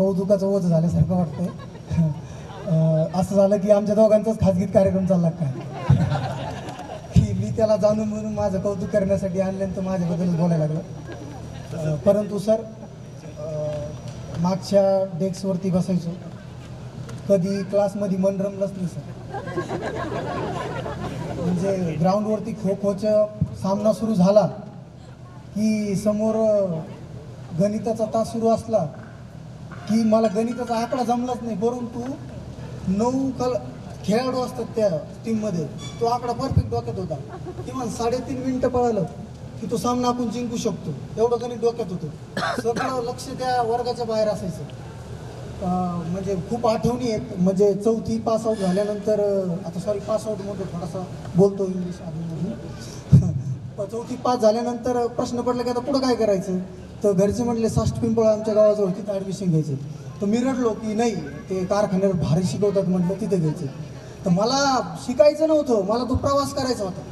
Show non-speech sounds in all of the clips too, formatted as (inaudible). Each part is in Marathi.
कौतुकाचं ओझ झाल्यासारखं वाटतं असं झालं की आमच्या दोघांचाच खाजगीत कार्यक्रम चालला काय की मी त्याला जाणून म्हणून माझं कौतुक करण्यासाठी आणलं तर माझ्याबद्दलच बोलायला लागलं. परंतु सर मागच्या डेस्कवरती बसायचो. कधी क्लासमध्ये मन रमलंच नाही सर. म्हणजे ग्राउंडवरती खो खोचा सामना सुरू झाला की समोर गणिताचा तास सुरू असला की मला गणिताचा आकडा जमलाच नाही परंतु नऊ कल खेळाडू असतात त्या टीममध्ये तो आकडा परफेक्ट डोक्यात होता. किमान साडेतीन मिनिटं पळालं की तो सामना आपण जिंकू शकतो. एवढं गणित डोक्यात होतं. सगळं लक्ष त्या वर्गाच्या बाहेर असायचं. म्हणजे खूप आठवणी आहेत. म्हणजे चौथी पास आऊट झाल्यानंतर आता सॉरी पास आऊट म्हणतो थोडासा बोलतो इंग्लिश आधीमधून (laughs) चौथी पास झाल्यानंतर प्रश्न पडला की आता पुढं काय करायचं? तर घरचे म्हटले साष्ट पिंपळ आमच्या गावाजवळ तिथं ॲडमिशन घ्यायचं. तर मी रडलो की नाही ते कारखान्यावर भारी शिकवतात म्हटलं तिथं घ्यायचं. तर मला शिकायचं नव्हतं मला तो प्रवास करायचा होता.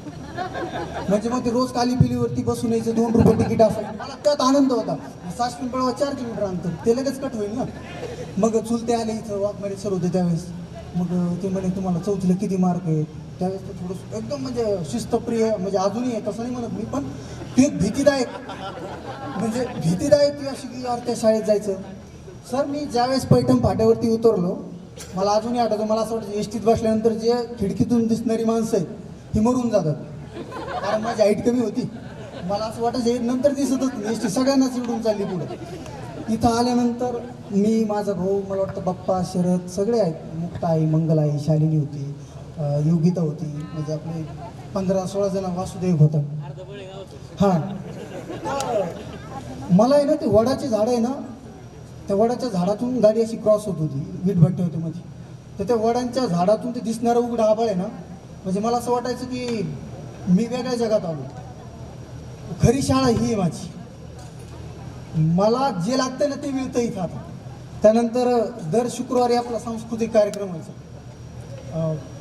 म्हणजे मग ते रोज काली पिलीवरती बसून यायचं दोन रुपये तिकीट असायचं. मला त्यात आनंद होता. साष्ट पिंपळावर चार किलोमीटर अंतर ते लगेच कट होईल ना. मग चुलते आले इथं वाघमारे सर होते त्यावेळेस. मग ते म्हणे तुम्हाला चौथीला किती मार्क आहे त्यावेळेस थोडंसं एकदम म्हणजे शिस्तप्रिय म्हणजे अजूनही आहे तसं नाही म्हणत मी पण ते भीतीदायक. म्हणजे भीतीदायक ती अशी की त्या शाळेत जायचं. सर मी ज्यावेळेस पैठण फाट्यावरती उतरलो मला अजूनही आठवतं मला असं वाटतं एसटीत बसल्यानंतर जे खिडकीतून दिसणारी माणसं आहेत ही मरून जातात. कारण माझी हाईट कमी होती. मला असं वाटायचं हे नंतर दिसतच नाही. एस टी सगळ्यांनाच इकडून चालली पुढे. इथं आल्यानंतर मी माझा भाऊ मला वाटतं बाप्पा शरद सगळे आहेत. मुक्ताई मंगलाई शालिनी होती. योगिता होती. म्हणजे आपले पंधरा सोळा जण वासुदेव होतं हां. मला आहे ना ते वडाचे झाड आहे ना त्या वडाच्या झाडातून गाडी अशी क्रॉस होत होती. वीटभट्टी होते माझी तर त्या वडांच्या झाडातून ते दिसणारं उघडं आभाळ आहे ना म्हणजे मला असं वाटायचं की मी वेगळ्या जगात आलो. खरी शाळा ही आहे माझी. मला जे लागतं ना ते मिळतं इथं आता. त्यानंतर दर शुक्रवारी आपला सांस्कृतिक कार्यक्रम व्हायचा.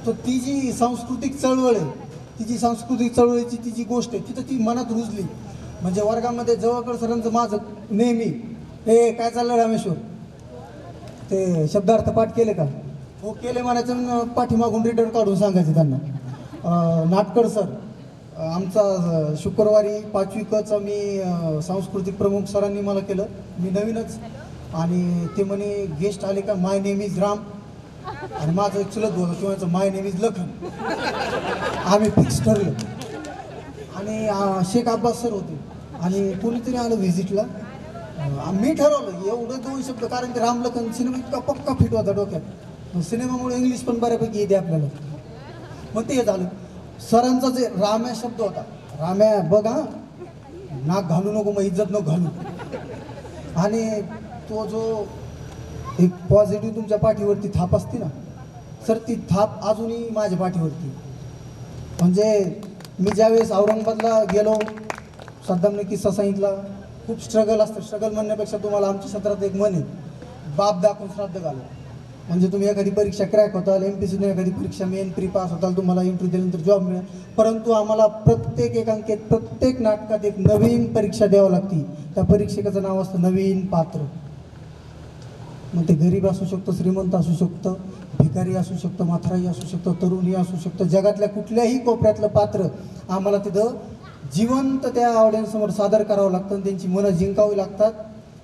तर ती जी सांस्कृतिक चळवळ आहे ती जी सांस्कृतिक चळवळीची ती जी गोष्ट आहे तिथं ती मनात रुजली. म्हणजे वर्गामध्ये जवळकर सरांचं माझं नेहमी हे काय चाललं रामेश्वर? ते शब्दार्थ पाठ केले का? हो केले म्हणायचं पाठीमागून रिटर्न काढून सांगायचं त्यांना. नाटकर सर आमचा शुक्रवारी पाचवी कचा मी सांस्कृतिक प्रमुख सरांनी मला केलं. मी नवीनच. आणि ते म्हणे गेस्ट आले का? My name is Ram. आणि माझं एक चुलत बोलतो किंवा माय नेम इज लखन. आम्ही फिक्स ठरलो. आणि अं, शेख अब्बास सर होते. आणि कोणीतरी आलं व्हिजिटला आम्ही मी ठरवलं एवढं दोन शब्द कारण ते रामलखन सिनेमा इतका पक्का फिट होता डोक्यात. मग सिनेमामुळे इंग्लिश पण बऱ्यापैकी येते आपल्याला. मग ते झालं. सरांचा जे राम्या शब्द होता राम्या बघा नाक घालू नको मग इज्जत नको घालू. आणि तो जो एक पॉझिटिव्ह तुमच्या पाठीवरती थाप असते ना? सर ती थाप अजूनही माझ्या पाठीवरती. म्हणजे मी ज्यावेळेस औरंगाबादला गेलो सद्दामने किस्सा सांगितला खूप स्ट्रगल असतं. स्ट्रगल म्हणण्यापेक्षा तुम्हाला आमच्या क्षेत्रात एक म्हणे बाप दाखवून श्राद्ध घालो. म्हणजे तुम्ही एखादी परीक्षा क्रॅक होताल एम पी सीने एखादी परीक्षा मेन प्री पास होताल तुम्हाला इंटरव्ह्यू दिल्यानंतर जॉब मिळेल. परंतु आम्हाला प्रत्येक एकांकेत प्रत्येक नाटकात एक नवीन परीक्षा द्यावं लागती. त्या परीक्षेचं नाव असतं नवीन पात्र. मग ते गरीब असू शकतं श्रीमंत असू शकतं भिकारी असू शकतं म्हाताराई असू शकतं तरुणी असू शकतं. जगातल्या कुठल्याही कोपऱ्यातलं पात्र आम्हाला तिथं जिवंत त्या ऑडियन्ससमोर सादर करावं लागतं आणि त्यांची मनं जिंकावी लागतात.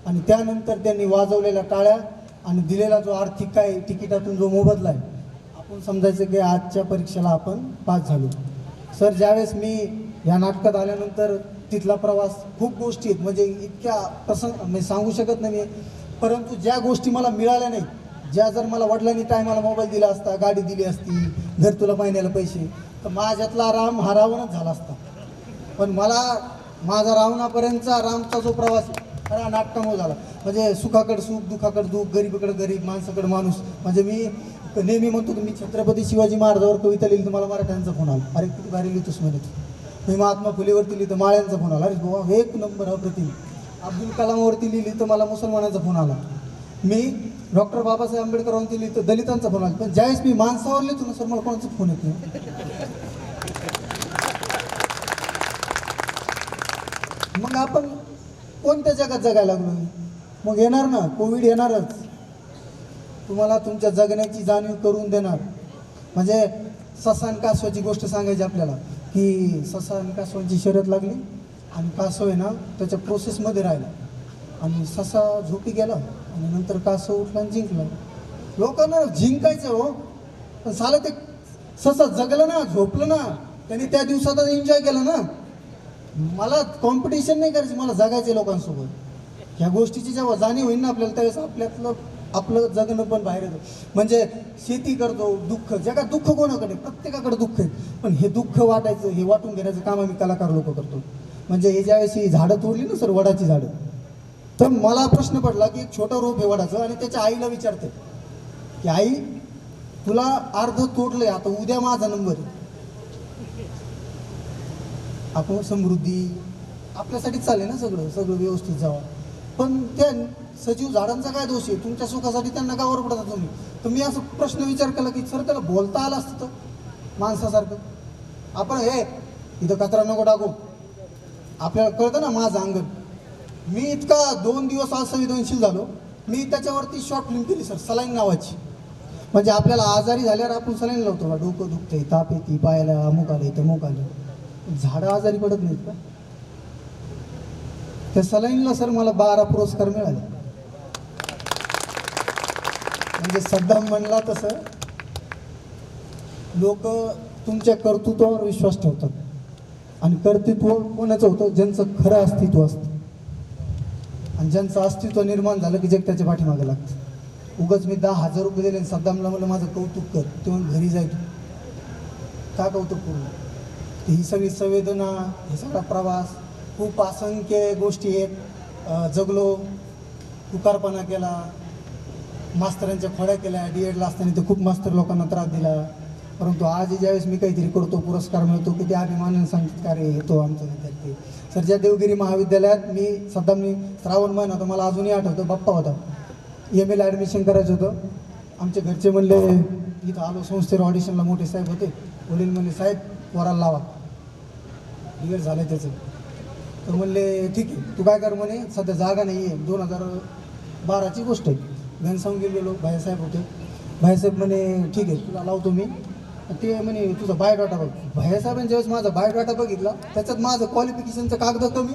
आणि त्यानंतर त्यांनी वाजवलेल्या टाळ्या आणि दिलेला जो आर्थिक काय तिकिटातून जो मोबदला आहे आपण समजायचं की आजच्या परीक्षेला आपण पास झालो. सर ज्यावेळेस मी या नाटकात आल्यानंतर तिथला प्रवास खूप गोष्टी आहेत. म्हणजे इतक्या प्रसंग म्हणजे सांगू शकत नाही. मी परंतु ज्या गोष्टी मला मिळाल्या नाही ज्या जर मला वडिलांनी टायमाला मोबाईल दिला असता गाडी दिली असती घर तुला महिन्याला पैसे तर माझ्यातला राम हा रावणच झाला असता. पण मला माझा रावणापर्यंतचा रामचा जो प्रवास खरा नाटकामुळे झाला. म्हणजे सुखाकडे सुख दुखाकडे दुःख गरीबाकडे गरीब माणसाकडे माणूस. म्हणजे मी नेहमी म्हणतो की मी छत्रपती शिवाजी महाराजावर कविता लिहिली तर मला मराठ्यांचा फोन आला. अरे किती भारी लिहितोस म्हणत मी महात्मा फुलेवरती लिहितो माळ्यांचा फोन आला. अरे बाबा एक नंबर अप्रतिम. अब्दुल कलामवरती लिहिली तर मला मुसलमानांचा फोन आला. मी डॉक्टर बाबासाहेब आंबेडकरांवरती लिहितो दलितांचा फोन आला. पण ज्यावेळेस मी माणसावर लिहितो ना सर मला कोणाचा फोन येत नाही. मग आपण कोणत्या जगात जगायला लागलो? मग येणार ना कोविड येणारच. तुम्हाला तुमच्या जगण्याची जाणीव करून देणार. म्हणजे ससान कासवाची गोष्ट सांगायची आपल्याला की ससान कासवांची शर्यत लागली? आणि कासव आहे ना त्याच्या प्रोसेसमध्ये राहिला. आणि ससा झोपी गेला आणि नंतर कासव उठला आणि जिंकला. लोकांना जिंकायचं हो. पण साला ते ससा जगलं ना झोपलं ना त्यांनी त्या दिवसात एन्जॉय केलं ना. मला कॉम्पिटिशन नाही करायची मला जगायचे लोकांसोबत. ह्या गोष्टीची जेव्हा जाणीव होईल ना आपल्याला त्यावेळेस आपल्यातलं आपलं जगणं पण बाहेर येतं. म्हणजे शेती करतो दुःख. जगात दुःख कोणाकडे? प्रत्येकाकडे दुःख आहे. पण हे दुःख वाटायचं हे वाटून घेण्याचं काम आम्ही कलाकार लोक करतो. म्हणजे हे ज्यावेळेस ही झाडं तोडली ना सर वडाची झाडं तर मला प्रश्न पडला की एक छोटं रोप आहे वडाचं आणि त्याच्या आईला विचारते की आई तुला अर्ध तोडलंय आता उद्या माझा नंबर आपण समृद्धी आपल्यासाठीच चालेल ना सगळं सगळं व्यवस्थित जावं. पण त्या सजीव झाडांचा काय दोष आहे? तुमच्या सुखासाठी त्यांना का ओरडता तुम्ही? तर मी असं प्रश्न विचार केला की सर त्याला बोलता आलं असतं माणसासारखं. आपण हे इथं कचरा नको टाकू. आपल्याला कळतं ना माझं अंगण. मी इतका दोन दिवस असंवेदनशील झालो. मी त्याच्यावरती शॉर्ट फिल्म केली सर सलाईन नावाची. म्हणजे आपल्याला आजारी झाल्यावर आपण सलाईन लावतो का डोकं दुखतंय ताप येते पायाला अमुक आले तमुक आले. झाडं आजारी पडत नाहीत का? त्या सलाईनला सर मला बारा पुरस्कार मिळाले. म्हणजे सद्दाम म्हणला तसं लोक तुमच्या कर्तृत्वावर विश्वास ठेवतात. आणि कर्तृत्व कोणाचं होतं? ज्यांचं खरं अस्तित्व असतं. आणि ज्यांचं अस्तित्व निर्माण झालं की जग त्याच्या पाठीमागे लागतं. उगाच मी दहा हजार रुपये दिले आणि सद्दामला मला माझं कौतुक कर. तेव्हा घरी जायचो का कौतुक करू? ही सगळी संवेदना हे सगळा प्रवास खूप असंख्य गोष्टी आहेत. जगलो तुकारपणा केला मास्तरांच्या खोड्या केल्या डी एडला असताना तर खूप मास्तर लोकांना त्रास दिला. परंतु आज ज्यावेळेस मी काहीतरी करतो पुरस्कार मिळतो की ते अभिमानाने सांगतात का येतो आमचा विद्यार्थी सर ज्या देवगिरी महाविद्यालयात मी सध्या मी श्रावण महिना होता मला अजूनही आठवतं बाप्पा होता. एम एला ॲडमिशन करायचं होतं. आमचे घरचे म्हणले इथं आलो संस्थेवर ऑडिशनला मोठे साहेब होते. वडील म्हणले साहेब वराला लावा. क्लिअर झालं त्याचं. तर म्हणले ठीक आहे तू काय कर म्हणे सध्या जागा नाही आहे दोन हजार बाराची गोष्ट आहे. घनसावून गेलेलो भाईसाहेब होते. भाईसाहेब म्हणे ठीक आहे तुला लावतो मी. ते म्हणे तुझा बायोडाटा बघ. भाईसाहेबांनी ज्यावेळेस माझा बायोडाटा बघितला त्याच्यात माझं क्वालिफिकेशनचं कागद कमी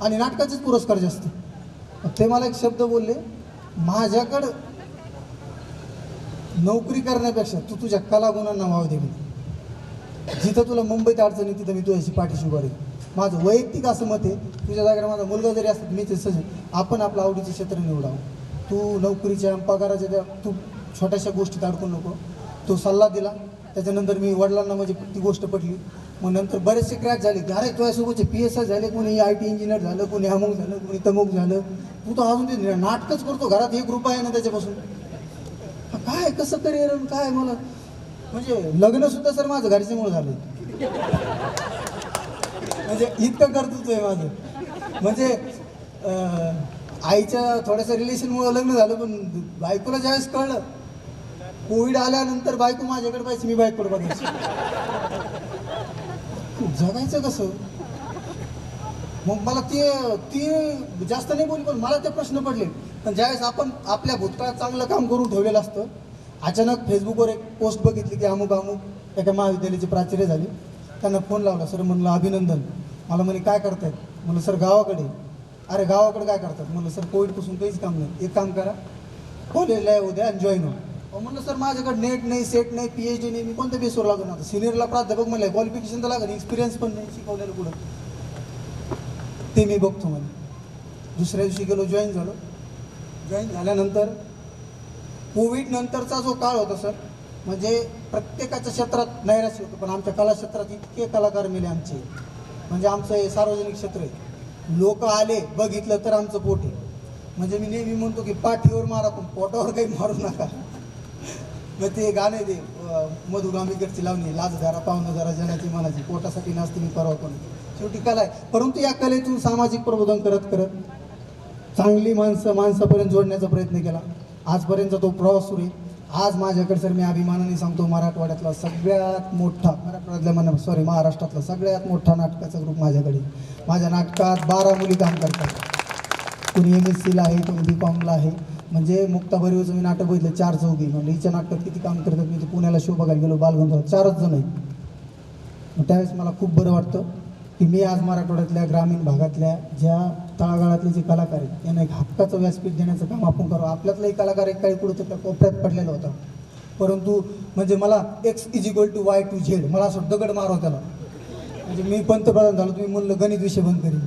आणि नाटकाचेच पुरस्कार जास्त. ते मला एक शब्द बोलले माझ्याकडं नोकरी करण्यापेक्षा तू तुझ्या कलागुणांना वाव दे म्हणे. जिथं तुला मुंबईत अडचणी तिथं मी तुझ्याशी पाठीशी उभा माझं वैयक्तिक असं मत आहे तुझ्या जागेवर माझा मुलगा जरी असतात मी ते सज आपण आपलं आवडीचं क्षेत्र निवडावं. तू नोकरीच्या पगाराच्या त्या तू छोट्याशा गोष्टीत अडकून नको. तो सल्ला दिला. त्याच्यानंतर मी वडिलांना म्हणजे ती गोष्ट पटली. मग नंतर बरेचसे क्रॅक झाले. की अरे तुझ्यासोबतचे पी एस आय झाले कोणी आय टी इंजिनियर झालं कोणी अमुक झालं कोणी तमुक झालं. तू तर अजून ते नाटकच करतो घरात एक रुपया आहे ना त्याच्यापासून. काय कसं करिअर काय मला? म्हणजे लग्न सुद्धा सर माझं घरच्यामुळे झालं. म्हणजे इतकं कर्तृत्व आहे माझं. म्हणजे आईच्या थोड्याशा रिलेशनमुळे लग्न झालं पण बायकोला ज्यावेळेस कळलं कोविड आल्यानंतर बायको माझ्याकडे पाहिजे मी बायकोकडे बघायचं जगायचं कसं? मग मला ते ती जास्त नाही बोलली पण मला ते प्रश्न पडले. पण ज्यावेळेस आपण आपल्या भूतकाळात चांगलं काम करून ठेवलेलं असतं अचानक फेसबुकवर एक पोस्ट बघितली की अमुक अमुक एका महाविद्यालयाची प्राचार्य झाली. त्यांना फोन लावला सर म्हणलं अभिनंदन. मला म्हणे काय करतायत? म्हणलं सर गावाकडे अरे गावाकडे काय करतात? म्हणलं सर कोविडपासून काहीच काम नाही. एक काम करा. कॉलेजला आहे उद्या जॉईन हो म्हणलं सर माझ्याकडे नेट नाही सेट नाही पी एच डी नाही मी कोणत्या बेसवर लागून आता सिनियरला प्राध्यापक म्हणलं क्वालिफिकेशन तर लागेल एक्सपिरियन्स पण नाही शिकवलेलं कुठं? ते मी बघतो म्हणे. दुसऱ्या दिवशी गेलो जॉईन झालो. जॉईन झाल्यानंतर कोविडनंतरचा जो काळ होता सर म्हणजे प्रत्येकाच्या क्षेत्रात नैराश्य होतं पण आमच्या कला क्षेत्रात इतके कलाकार मिले आमचे. म्हणजे आमचं हे सार्वजनिक क्षेत्र आहे. लोक आले बघितलं तर आमचं पोट आहे. म्हणजे मी नेहमी म्हणतो की पाठीवर मारा पण पोटावर काही मारू नका. मग ते गाणे ते अं, मधु गांभीकरची लावणी लाज धरा पाहुणं जरा जनाची मनाची पोटासाठी नाचते मी परवा कोण शेवटी कला आहे. परंतु या कलेतून सामाजिक प्रबोधन करत करत चांगली माणसं माणसापर्यंत जोडण्याचा प्रयत्न केला. आजपर्यंत तो प्रवास सुरू आहे. आज माझ्याकडे सर मी अभिमानाने सांगतो मराठवाड्यातला सगळ्यात मोठा मराठवाड्यातल्या म्हणा सॉरी महाराष्ट्रातला सगळ्यात मोठा नाटकाचा ग्रुप माझ्याकडे माझ्या नाटकात बारा मुली काम करतात. कोणी एम एस सीला आहे कोणी बी कॉमला आहे. म्हणजे मुक्ता मी नाटक बघितलं चार चौघी. म्हणजे हिच्या नाटकात किती काम करतात मी ते पुण्याला शो बघायला गेलो बालगंधर्व. चारच जण आहेत. मग त्यावेळेस मला खूप बरं वाटतं की मी आज मराठवाड्यातल्या ग्रामीण भागातल्या ज्या तळागाळातले जे कलाकार आहेत त्यांना एक हक्काचं व्यासपीठ देण्याचं काम आपण करावं आपल्यातलाही कलाकार एक काही कुठं त्या कोपऱ्यात पडलेला होता. परंतु म्हणजे मला X is equal to Y to Z मला असं दगड मारो त्याला. म्हणजे मी पंतप्रधान झालो तुम्ही म्हणलं गणित विषय बंद करीन.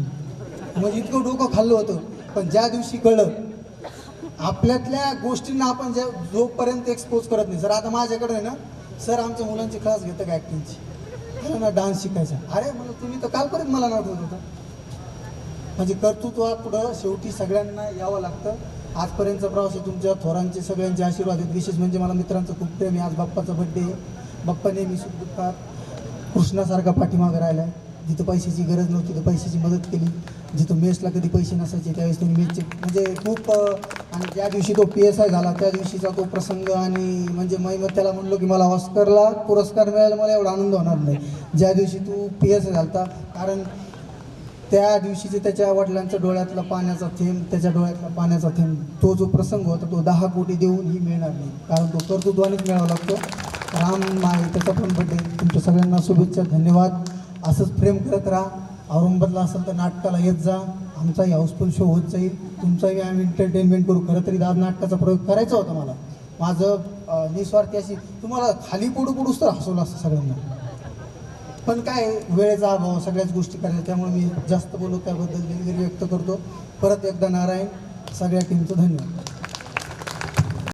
म्हणजे इतकं डोकं खाल्लं होतं. पण ज्या दिवशी कळलं आपल्यातल्या गोष्टींना आपण ज्या जोपर्यंत एक्सपोज करत नाही सर आता माझ्याकडे आहे ना सर आमच्या मुलांची क्लास घेतं का ॲक्टिंगची अरे ना डान्स शिकायचा. अरे म्हणलं तुम्ही तर कालपर्यंत मला नाटवत होतं. म्हणजे कर्तृत्वापुढं शेवटी सगळ्यांना यावं लागतं. आजपर्यंतचा प्रवास तुमच्या थोरांचे सगळ्यांचे आशीर्वाद आहेत. विशेष म्हणजे मला मित्रांचं खूप प्रेम आहे. आज बाप्पाचा बड्डे आहे. बाप्पा नेहमी सुखदुःखात कृष्णासारखा पाठीमागं राहिला आहे जिथं पैशाची गरज नव्हती तिथं पैशाची मदत केली. जिथं मेसला कधी पैसे नसायचे त्यावेळेस तुम्ही मेसचे म्हणजे खूप आणि ज्या दिवशी तो पी एस आय झाला त्या दिवशीचा तो प्रसंग आणि म्हणजे मी मग त्याला म्हणलो की मला ऑस्करला पुरस्कार मिळायला मला एवढा आनंद होणार नाही. ज्या दिवशी तू पी एस आय झालता कारण त्या दिवशीचे त्याच्या वडिलांच्या डोळ्यातला पाण्याचा थेंब त्याच्या डोळ्यातला पाण्याचा थेंब तो जो प्रसंग होता तो दहा कोटी देऊनही मिळणार नाही. कारण तो कर्तृत्वानेच मिळावा लागतो. राम माय त्याचा पण बड्डे तुमच्या सगळ्यांना शुभेच्छा धन्यवाद. असंच प्रेम करत राहा. औरंगाबादला असेल तर नाटकाला येत जा. आमचाही हाऊसफुल शो होत जाईल. तुमचाही आम्ही एंटरटेनमेंट करू. खरं तरी दाद नाटकाचा प्रयोग करायचा होता मला. माझं निस्वार्थी अशी तुम्हाला खाली पडू पडूच तर हसवलं असतं सगळ्यांना. पण काय वेळेचा अभाव सगळ्याच गोष्टी करायच्या. त्यामुळे मी जास्त बोलू त्याबद्दल व्यक्त करतो. परत एकदा नारायण सगळ्या टीमचं धन्यवाद.